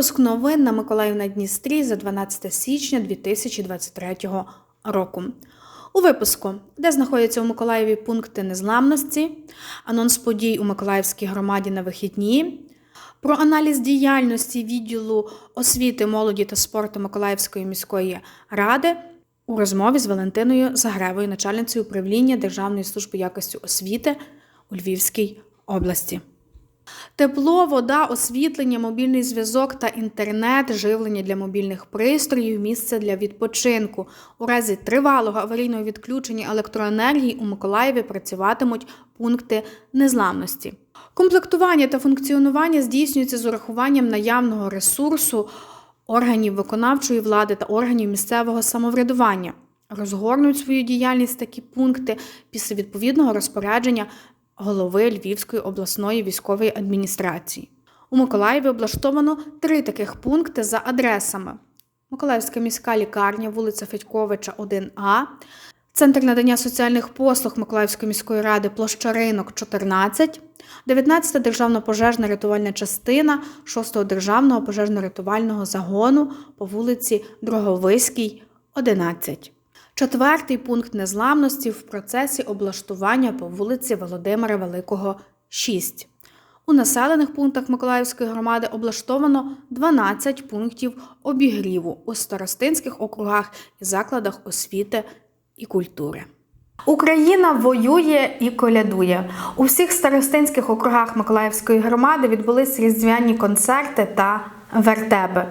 Випуск новин на Миколаїв на Дністрі за 12 січня 2023 року. У випуску, де знаходяться у Миколаєві пункти незламності, анонс подій у Миколаївській громаді на вихідні, про аналіз діяльності відділу освіти, молоді та спорту Миколаївської міської ради у розмові з Валентиною Загревою, начальницею управління Державної служби якості освіти у Львівській області. Тепло, вода, освітлення, мобільний зв'язок та інтернет, живлення для мобільних пристроїв, місце для відпочинку. У разі тривалого аварійного відключення електроенергії у Миколаєві працюватимуть пункти незламності. Комплектування та функціонування здійснюється з урахуванням наявного ресурсу органів виконавчої влади та органів місцевого самоврядування. Розгорнуть свою діяльність такі пункти після відповідного розпорядження голови Львівської обласної військової адміністрації. У Миколаєві облаштовано три таких пункти за адресами: Миколаївська міська лікарня, вулиця Федьковича, 1А, Центр надання соціальних послуг Миколаївської міської ради, площа Ринок, 14, 19-та державна пожежна рятувальна частина 6-го державного пожежно-рятувального загону по вулиці Дроговиській, 11. Четвертий пункт незламності в процесі облаштування по вулиці Володимира Великого, 6. У населених пунктах Миколаївської громади облаштовано 12 пунктів обігріву у старостинських округах і закладах освіти і культури. Україна воює і колядує. У всіх старостинських округах Миколаївської громади відбулись різдвяні концерти та вертеби,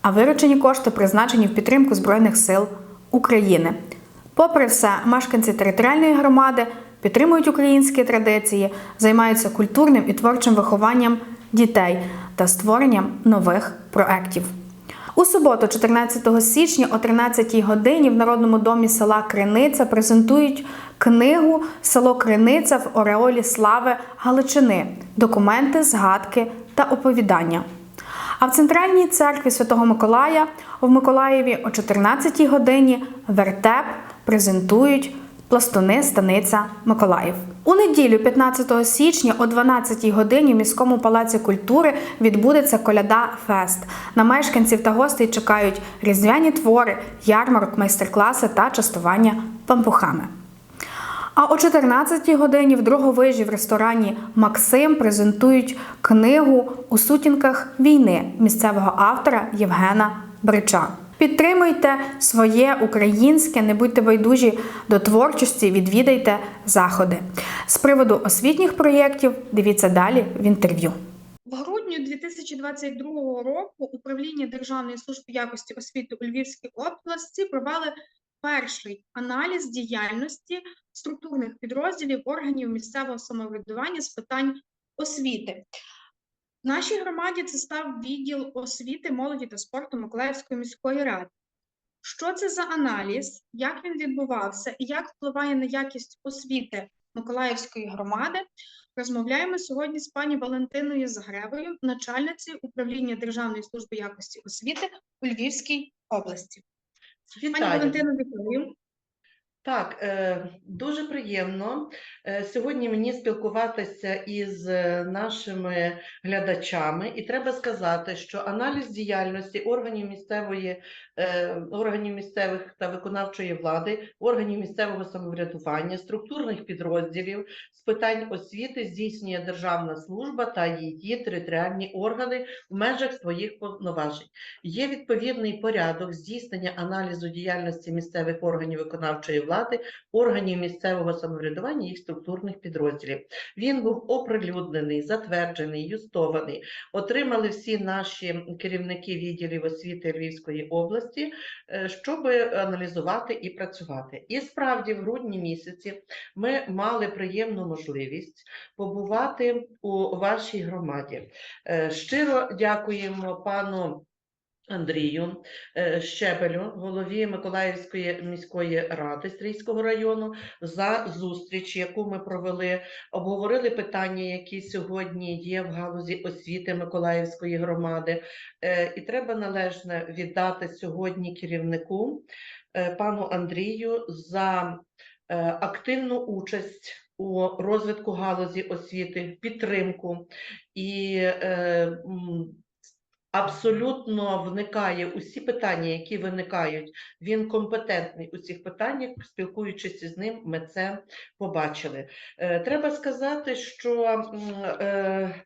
а виручені кошти призначені в підтримку Збройних сил України. Попри все, мешканці територіальної громади підтримують українські традиції, займаються культурним і творчим вихованням дітей та створенням нових проєктів. У суботу, 14 січня, о 13 годині в Народному домі села Криниця презентують книгу Село Криниця в Ореолі Слави Галичини, документи, згадки та оповідання. А в центральній церкві Святого Миколая в Миколаєві о 14-й годині вертеп презентують пластуни Станиця Миколаїв. У неділю, 15 січня, о 12-й годині в міському палаці культури відбудеться коляда Фест. На мешканців та гостей чекають різдвяні твори, ярмарок, майстер-класи та частування пампухами. А о 14 годині в Дроговижі в ресторані Максим презентують книгу у сутінках війни місцевого автора Євгена Брича. Підтримуйте своє українське, не будьте байдужі до творчості, відвідайте заходи. З приводу освітніх проєктів дивіться далі в інтерв'ю. В грудні 2022 року управління Державної служби якості освіти у Львівській області провели перший аналіз діяльності структурних підрозділів органів місцевого самоврядування з питань освіти. В нашій громаді це став відділ освіти, молоді та спорту Миколаївської міської ради. Що це за аналіз, як він відбувався і як впливає на якість освіти Миколаївської громади? Розмовляємо сьогодні з пані Валентиною Загревою, начальницею управління Державної служби якості освіти у Львівській області. Espetáculo. Mas, antena de Calil, Так, е, дуже приємно е, сьогодні мені спілкуватися із е, нашими глядачами, і треба сказати, що аналіз діяльності органів місцевої органів місцевих та виконавчої влади, органів місцевого самоврядування, структурних підрозділів з питань освіти здійснює державна служба та її територіальні органи в межах своїх повноважень. Є відповідний порядок здійснення аналізу діяльності місцевих органів виконавчої влади, органів місцевого самоврядування їх структурних підрозділів. Він був оприлюднений, затверджений, юстований. Отримали всі наші керівники відділів освіти Львівської області, е, щоб аналізувати і працювати. І справді, в грудні місяці ми мали приємну можливість побувати у вашій громаді. Е, Щиро дякуємо пану. Андрію е, Щебелю, голові Миколаївської міської ради Стрийського району, за зустріч, яку ми провели, обговорили питання, які сьогодні є в галузі освіти Миколаївської громади. Е, І треба належне віддати сьогодні керівнику е, пану Андрію за активну участь у розвитку галузі освіти, підтримку і абсолютно вникає у всі питання, які виникають. Він компетентний у цих питаннях. Спілкуючись із ним, ми це побачили. Е, Треба сказати, що е,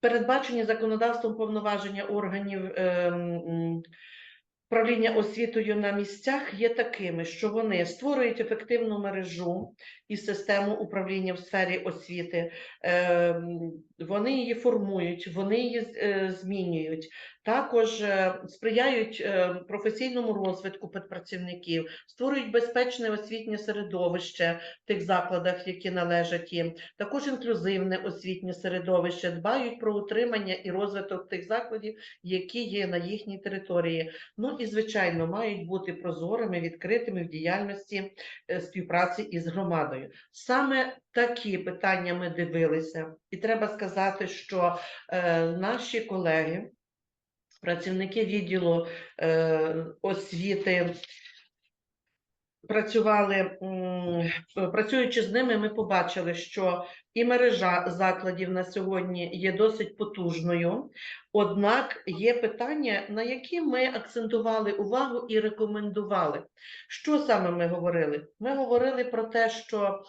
передбачені законодавством повноваження органів. е, Правління освітою на місцях є такими, що вони створюють ефективну мережу і систему управління в сфері освіти, ем, вони її формують, вони її е, змінюють. Також е, сприяють е, професійному розвитку педпрацівників, створюють безпечне освітнє середовище в тих закладах, які належать їм. Також інклюзивне освітнє середовище, дбають про утримання і розвиток тих закладів, які є на їхній території. Ну і звичайно, мають бути прозорими, відкритими в діяльності співпраці із громадою. Саме такі питання ми дивилися, і треба сказати, що е, наші колеги, працівники відділу е, освіти. Працювали, працюючи з ними, ми побачили, що і мережа закладів на сьогодні є досить потужною. Однак є питання, на які ми акцентували увагу і рекомендували. Що саме ми говорили? Ми говорили про те, що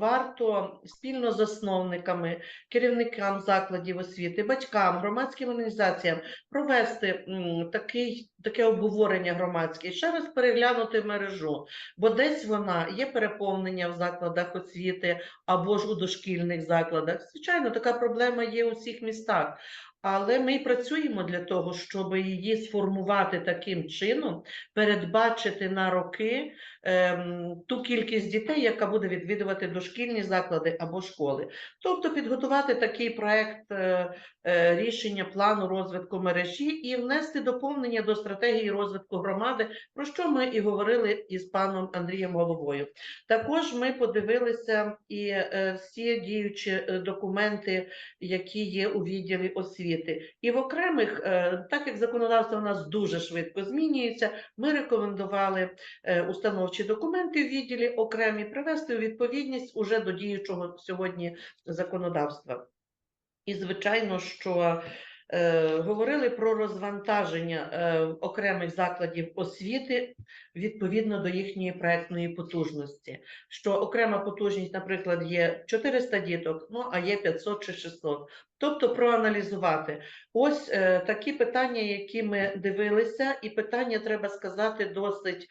варто спільно з засновниками, керівникам закладів освіти, батькам, громадським організаціям провести такий, таке обговорення громадське, ще раз переглянути мережу, бо десь вона є переповнення в закладах освіти або ж у дошкільних закладах. Звичайно, така проблема є у всіх містах. Але ми працюємо для того, щоб її сформувати таким чином, передбачити на роки ту кількість дітей, яка буде відвідувати дошкільні заклади або школи. Тобто підготувати такий проект е, е, рішення плану розвитку мережі і внести доповнення до стратегії розвитку громади, про що ми і говорили із паном Андрієм Головою. Також ми подивилися і е, всі діючі документи, які є у відділі освіти. І в окремих, так як законодавство у нас дуже швидко змінюється, ми рекомендували е, установчі документи в відділі окремі привести у відповідність уже до діючого сьогодні законодавства. І звичайно, що е, говорили про розвантаження е, окремих закладів освіти відповідно до їхньої проектної потужності. Що окрема потужність, наприклад, є 400 діток, ну а є 500 чи 600. Тобто проаналізувати. Ось е, такі питання, які ми дивилися, і питання треба сказати досить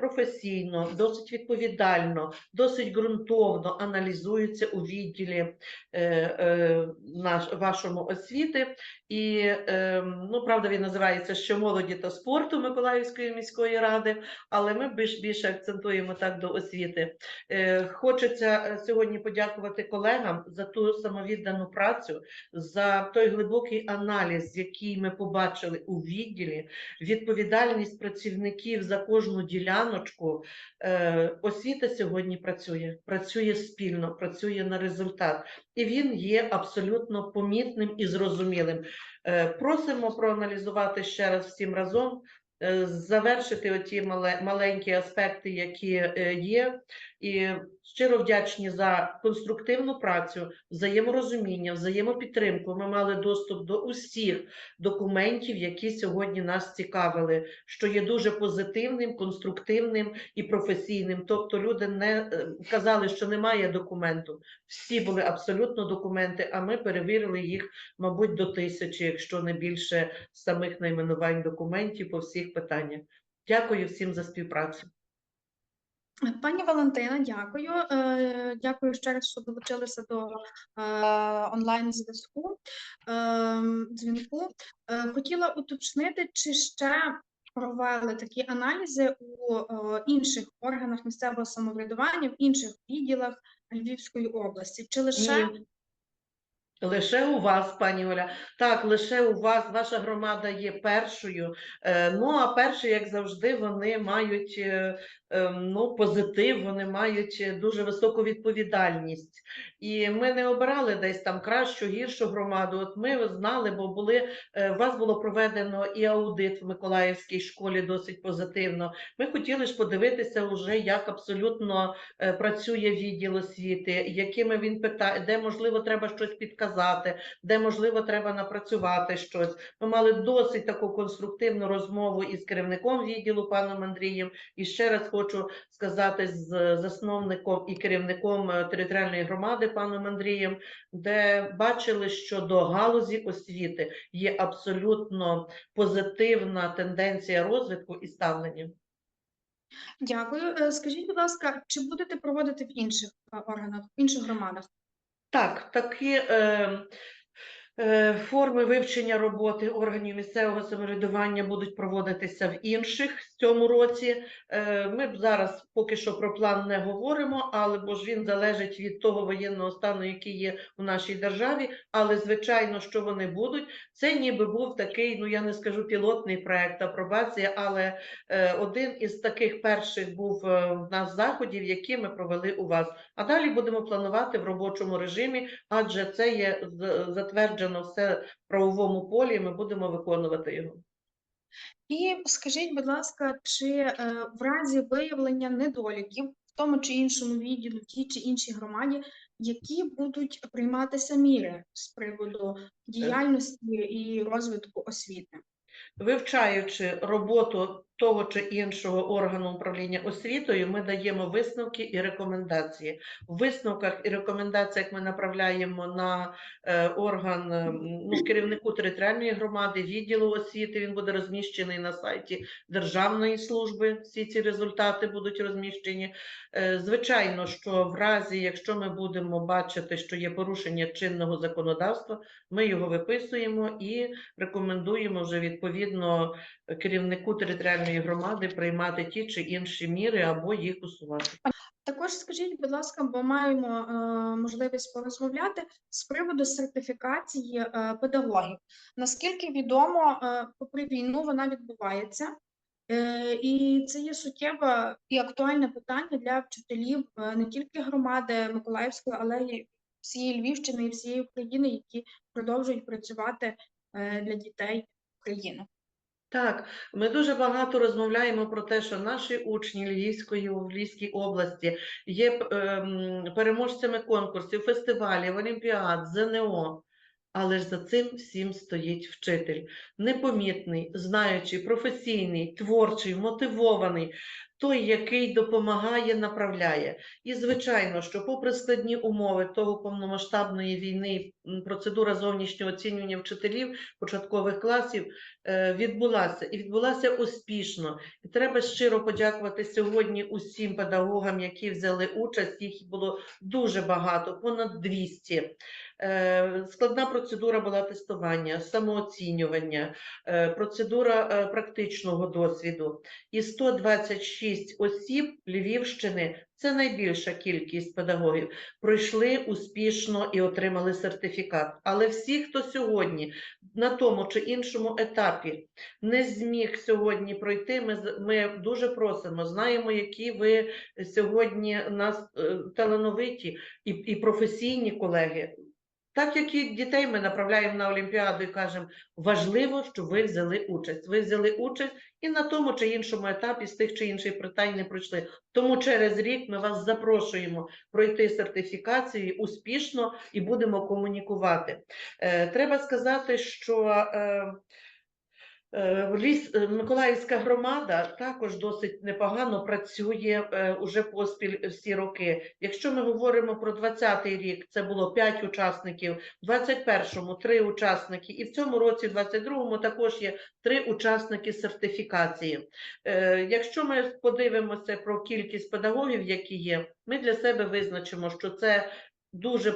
професійно, досить відповідально, досить ґрунтовно аналізуються у відділі е, е, наш, вашому освіти. І е, ну, правда, він називається що молоді та спорту Миколаївської міської ради, але ми більш більше акцентуємо так до освіти. Е, Хочеться е, сьогодні подякувати колегам за ту самовіддану працю, за той глибокий аналіз, який ми побачили у відділі, відповідальність працівників за кожну діляночку. Е, Освіта сьогодні працює, працює спільно, працює на результат, і він є абсолютно помітним і зрозумілим. Е, Просимо проаналізувати ще раз всім разом. е, Завершити оті мале, маленькі аспекти, які є, і щиро вдячні за конструктивну працю, взаєморозуміння, взаємопідтримку. Ми мали доступ до усіх документів, які сьогодні нас цікавили, що є дуже позитивним, конструктивним і професійним. Тобто люди не е, казали, що немає документу. Всі були абсолютно документи, а ми перевірили їх, мабуть, до тисячі, якщо не більше самих найменувань документів по всіх питаннях. Дякую всім за співпрацю. Пані Валентина, дякую. Е, Дякую ще раз, що долучилися до е, онлайн-зв'язку е, дзвінку. Хотіла уточнити, чи ще провели такі аналізи у інших органах місцевого самоврядування, в інших відділах Львівської області, чи лише Лише у вас, пані Оля. Так, лише у вас, ваша громада є першою. Ну, а перші, як завжди, вони мають ну, позитив, вони мають дуже високу відповідальність. І ми не обирали десь там кращу, гіршу громаду. От ми знали, бо були е, у вас було проведено і аудит в Миколаївській школі досить позитивно. Ми хотіли ж подивитися, уже як абсолютно е, працює відділ освіти, якими він питає, де можливо треба щось підказати, де можливо треба напрацювати щось. Ми мали досить таку конструктивну розмову із керівником відділу паном Андрієм. І ще раз хочу сказати з засновником і керівником е, територіальної громади паном Андрієм, де бачили, що до галузі освіти є абсолютно позитивна тенденція розвитку і ставлення. Дякую. Е, Скажіть, будь ласка, чи будете проводити в інших е, органах, в інших громадах? Так, такі е, е, форми вивчення роботи органів місцевого самоврядування будуть проводитися в інших в цьому році. Е, ми зараз поки що про план не говоримо, але бо ж він залежить від того воєнного стану, який є у нашій державі. Але звичайно, що вони будуть. Це ніби був такий, ну я не скажу пілотний проект апробація, але е, один із таких перших був е, в нас заходів, які ми провели у вас. А далі будемо планувати в робочому режимі, адже це є з- затверджено все в правовому полі. і Ми будемо виконувати його. І скажіть, будь ласка, чи е, в разі виявлення недоліків в тому чи іншому відділі, в тій чи іншій громаді, які будуть прийматися міри з приводу діяльності і розвитку освіти? Вивчаючи роботу того чи іншого органу управління освітою, ми даємо висновки і рекомендації. В висновках і рекомендаціях ми направляємо на е, орган е, ну, керівнику територіальної громади, відділу освіти. Він буде розміщений на сайті Державної служби. Всі ці результати будуть розміщені. Е, Звичайно, що в разі, якщо ми будемо бачити, що є порушення чинного законодавства, ми його виписуємо і рекомендуємо вже відповідно керівнику територіальної громади приймати ті чи інші міри або їх усувати. Також скажіть, будь ласка, бо маємо е, можливість порозмовляти з приводу сертифікації е, педагогів. Наскільки відомо, е, попри війну вона відбувається, е, і це є суттєве і актуальне питання для вчителів е, не тільки громади Миколаївської, але й всієї Львівщини і всієї України, які продовжують працювати е, для дітей України. Так, ми дуже багато розмовляємо про те, що наші учні Львівської в Львівській області є ем, переможцями конкурсів, фестивалів, олімпіад, ЗНО. Але ж за цим всім стоїть вчитель. Непомітний, знаючий, професійний, творчий, мотивований, той, який допомагає, направляє. І звичайно, що попри складні умови того повномасштабної війни, процедура зовнішнього оцінювання вчителів початкових класів е, відбулася і відбулася успішно. І треба щиро подякувати сьогодні усім педагогам, які взяли участь. Їх було дуже багато, понад 200. Е, Складна процедура була тестування, самооцінювання, е, процедура е, практичного досвіду. І 126 осіб Львівщини це найбільша кількість педагогів. Пройшли успішно і отримали сертифікат. Але всі, хто сьогодні на тому чи іншому етапі не зміг сьогодні пройти, ми, ми дуже просимо, знаємо, які ви сьогодні нас талановиті і, і професійні колеги. Так як і дітей ми направляємо на Олімпіаду і кажемо, важливо, щоб ви взяли участь. Ви взяли участь і на тому чи іншому етапі з тих чи інших питань не пройшли. Тому через рік ми вас запрошуємо пройти сертифікацію успішно і будемо комунікувати. Е, треба сказати, що Е, Ліс е, Миколаївська громада також досить непогано працює е, уже поспіль всі роки. Якщо ми говоримо про 20-й рік, це було 5 учасників, в 21-му 3 учасники, і в цьому році, в 22-му, також є 3 учасники сертифікації. Е, Якщо ми подивимося про кількість педагогів, які є, ми для себе визначимо, що це дуже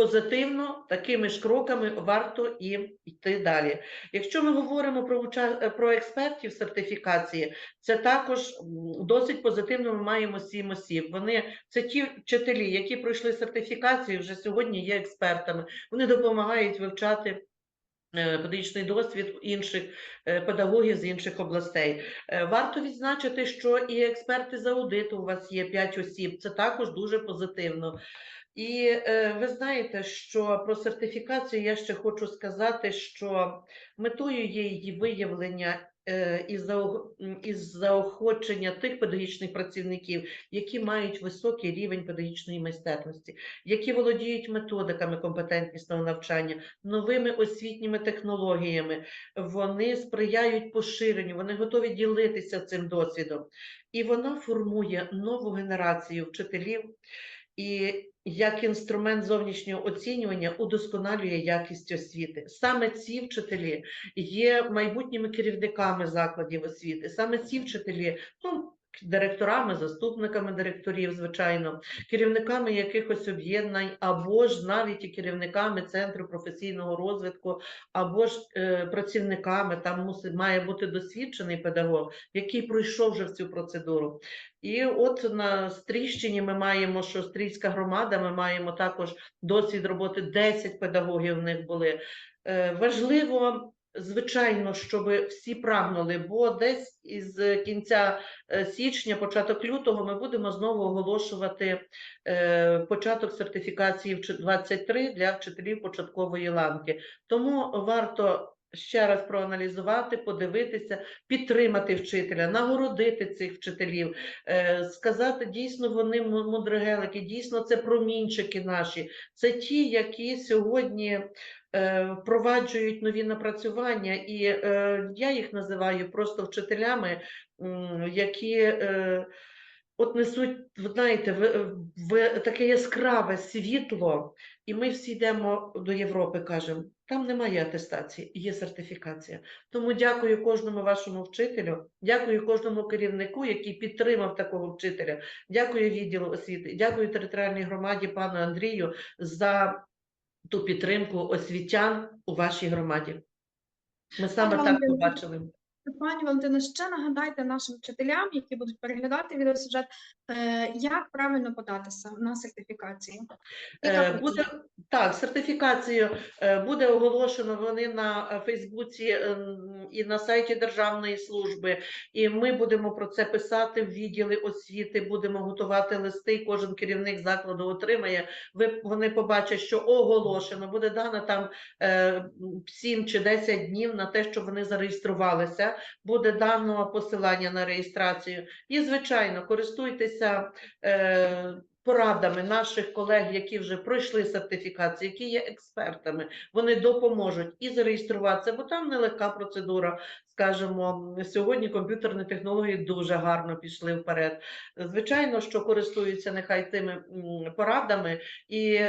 позитивно, такими ж кроками варто і йти далі. Якщо ми говоримо про про експертів сертифікації, це також досить позитивно. Ми маємо сім осіб. Вони це ті вчителі, які пройшли сертифікацію, вже сьогодні є експертами. Вони допомагають вивчати е, педагогічний досвід інших е, педагогів з інших областей. Е, Варто відзначити, що і експерти з аудиту у вас є 5 осіб. Це також дуже позитивно. І е, ви знаєте, що про сертифікацію я ще хочу сказати, що метою є її виявлення е, і заох- і заохочення тих педагогічних працівників, які мають високий рівень педагогічної майстерності, які володіють методиками компетентнісного навчання, новими освітніми технологіями, вони сприяють поширенню, вони готові ділитися цим досвідом. І вона формує нову генерацію вчителів і як інструмент зовнішнього оцінювання удосконалює якість освіти. Саме ці вчителі є майбутніми керівниками закладів освіти. Саме ці вчителі, ну, директорами, заступниками директорів, звичайно, керівниками якихось об'єднань, або ж навіть і керівниками центру професійного розвитку, або ж е, працівниками. Там мусить має бути досвідчений педагог, який пройшов вже всю процедуру. І от на Стріщині ми маємо, що Стрійська громада, ми маємо також досвід роботи 10 педагогів в них були. Е, Важливо, звичайно, щоб всі прагнули, бо десь із кінця е, січня, початок лютого, ми будемо знову оголошувати е, початок сертифікації в 23 для вчителів початкової ланки. Тому варто ще раз проаналізувати, подивитися, підтримати вчителя, нагородити цих вчителів, е, сказати, дійсно вони му- мудрогелики, дійсно це промінчики наші, це ті, які сьогодні впроваджують нові напрацювання, і е, я їх називаю просто вчителями, які е, от несуть, знаєте, в, в таке яскраве світло, і ми всі йдемо до Європи, кажемо, там немає атестації, є сертифікація. Тому дякую кожному вашому вчителю, дякую кожному керівнику, який підтримав такого вчителя. Дякую відділу освіти, дякую територіальній громаді, пану Андрію, за ту підтримку освітян у вашій громаді. Ми саме так побачили. Пані Валентино, ще нагадайте нашим вчителям, які будуть переглядати відеосюжет, е, як правильно податися на сертифікацію. Яка Е, Буде так, сертифікацію е, буде оголошено вони на Фейсбуці і на сайті Державної служби. І ми будемо про це писати в відділи освіти, будемо готувати листи. Кожен керівник закладу отримає. Ви вони побачать, що оголошено буде дано там е, 7 чи 10 днів на те, щоб вони зареєструвалися. Буде дано посилання на реєстрацію. І звичайно, користуйтеся. Е, порадами наших колег, які вже пройшли сертифікацію, які є експертами, вони допоможуть і зареєструватися, бо там нелегка процедура. Скажімо, сьогодні комп'ютерні технології дуже гарно пішли вперед. Звичайно, що користуються нехай тими порадами і.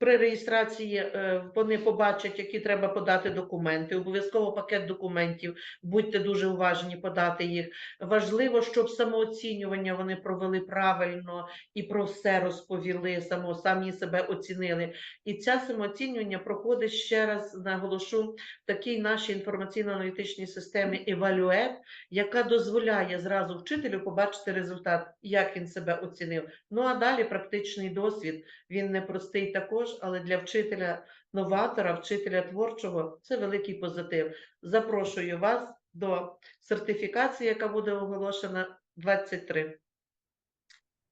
При реєстрації е, вони побачать, які треба подати документи. Обов'язково пакет документів. Будьте дуже уважні подати їх. Важливо, щоб самооцінювання вони провели правильно і про все розповіли, само самі себе оцінили. І це самооцінювання проходить ще раз наголошу в такій нашій інформаційно-аналітичній системі Evaluate, яка дозволяє зразу вчителю побачити результат, як він себе оцінив. Ну а далі практичний досвід. Він непростий також, але для вчителя новатора, вчителя творчого це великий позитив. Запрошую вас до сертифікації, яка буде оголошена 23.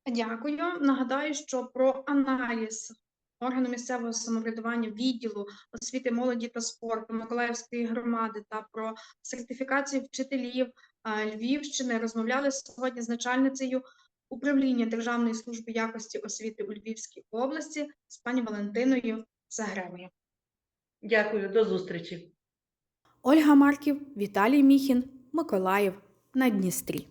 Дякую. Нагадаю, що про аналіз органу місцевого самоврядування відділу освіти молоді та спорту Миколаївської громади та про сертифікацію вчителів е, Львівщини розмовляли сьогодні з начальницею управління Державної служби якості освіти у Львівській області з пані Валентиною Загревою. Дякую, до зустрічі. Ольга Марків, Віталій Міхін, Миколаїв на Дністрі.